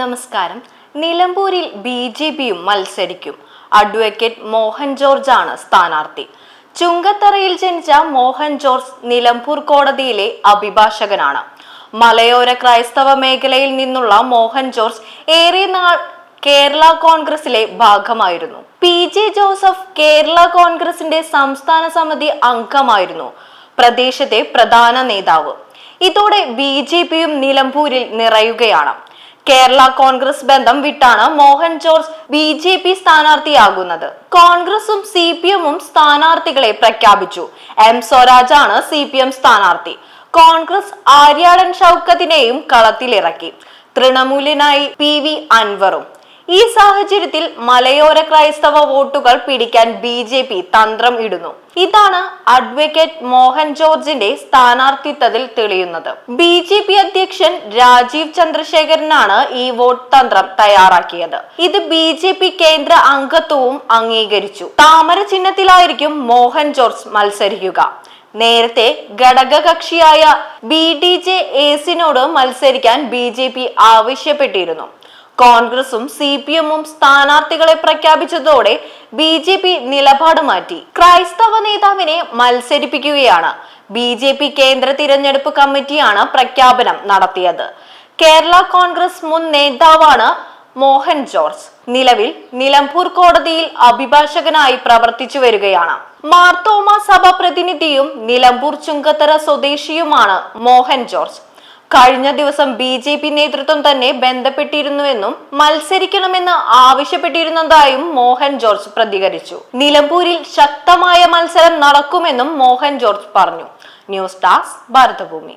നമസ്കാരം. നിലമ്പൂരിൽ B J പിയും മത്സരിക്കും. അഡ്വക്കേറ്റ് മോഹൻ ജോർജ് ആണ് സ്ഥാനാർത്ഥി. ചുങ്കത്തറയിൽ ജനിച്ച മോഹൻ ജോർജ് നിലമ്പൂർ കോടതിയിലെ അഭിഭാഷകനാണ്. മലയോര ക്രൈസ്തവ മേഖലയിൽ നിന്നുള്ള മോഹൻ ജോർജ് ഏറെ നാൾ കേരള കോൺഗ്രസിലെ ഭാഗമായിരുന്നു. പി ജെ ജോസഫ് കേരള കോൺഗ്രസിന്റെ സംസ്ഥാന സമിതി അംഗമായിരുന്നു. പ്രദേശത്തെ പ്രധാന നേതാവ്. ഇതോടെ ബി ജെ പിയും നിലമ്പൂരിൽ നിറയുകയാണ്. കേരള കോൺഗ്രസ് ബന്ധം വിട്ടാണ് Mohan George B J P സ്ഥാനാർത്ഥിയാകുന്നത്. കോൺഗ്രസും സി പി എമ്മും സ്ഥാനാർത്ഥികളെ പ്രഖ്യാപിച്ചു. എം സ്വരാജ് ആണ് സി പി എം സ്ഥാനാർത്ഥി. കോൺഗ്രസ് ആര്യാടൻ ഷൗക്കത്തിനെയും കളത്തിലിറക്കി. തൃണമൂലിനായി പി വി അൻവറും ഈ സാഹചര്യത്തിൽ മലയോര ക്രൈസ്തവ വോട്ടുകൾ പിടിക്കാൻ ബി ജെ പി തന്ത്രം ഇടുന്നു. ഇതാണ് അഡ്വക്കേറ്റ് മോഹൻ ജോർജിന്റെ സ്ഥാനാർത്ഥിത്വത്തിൽ തെളിയുന്നത്. ബി ജെ പി അധ്യക്ഷൻ രാജീവ് ചന്ദ്രശേഖരനാണ് ഈ വോട്ട് തന്ത്രം തയ്യാറാക്കിയത്. ഇത് ബി ജെ പി കേന്ദ്ര അംഗത്വവും അംഗീകരിച്ചു. താമര ചിഹ്നത്തിലായിരിക്കും മോഹൻ ജോർജ് മത്സരിക്കുക. നേരത്തെ ഘടകകക്ഷിയായ ബി ഡി ജെ എസിനോട് മത്സരിക്കാൻ ബി ജെ പി ആവശ്യപ്പെട്ടിരുന്നു. കോൺഗ്രസും സി പി എമ്മും സ്ഥാനാർത്ഥികളെ പ്രഖ്യാപിച്ചതോടെ ബി ജെ പി നിലപാട് മാറ്റി. ക്രൈസ്തവ നേതാവിനെ മത്സരിപ്പിക്കുകയാണ്. ബി ജെ പി കേന്ദ്ര തിരഞ്ഞെടുപ്പ് കമ്മിറ്റിയാണ് പ്രഖ്യാപനം നടത്തിയത്. കേരള കോൺഗ്രസ് മുൻ നേതാവാണ് മോഹൻ ജോർജ്. നിലവിൽ നിലമ്പൂർ കോടതിയിൽ അഭിഭാഷകനായി പ്രവർത്തിച്ചു വരികയാണ്. മാർത്തോമ സഭ പ്രതിനിധിയും നിലമ്പൂർ ചുങ്കത്തറ സ്വദേശിയുമാണ് മോഹൻ ജോർജ്. കഴിഞ്ഞ ദിവസം ബി ജെ പി നേതൃത്വം തന്നെ ബന്ധപ്പെട്ടിരുന്നുവെന്നും മത്സരിക്കണമെന്ന് ആവശ്യപ്പെട്ടിരുന്നതായും മോഹൻ ജോർജ് പ്രതികരിച്ചു. നിലമ്പൂരിൽ ശക്തമായ മത്സരം നടക്കുമെന്നും മോഹൻ ജോർജ് പറഞ്ഞു. News desk Bharathabhoomi.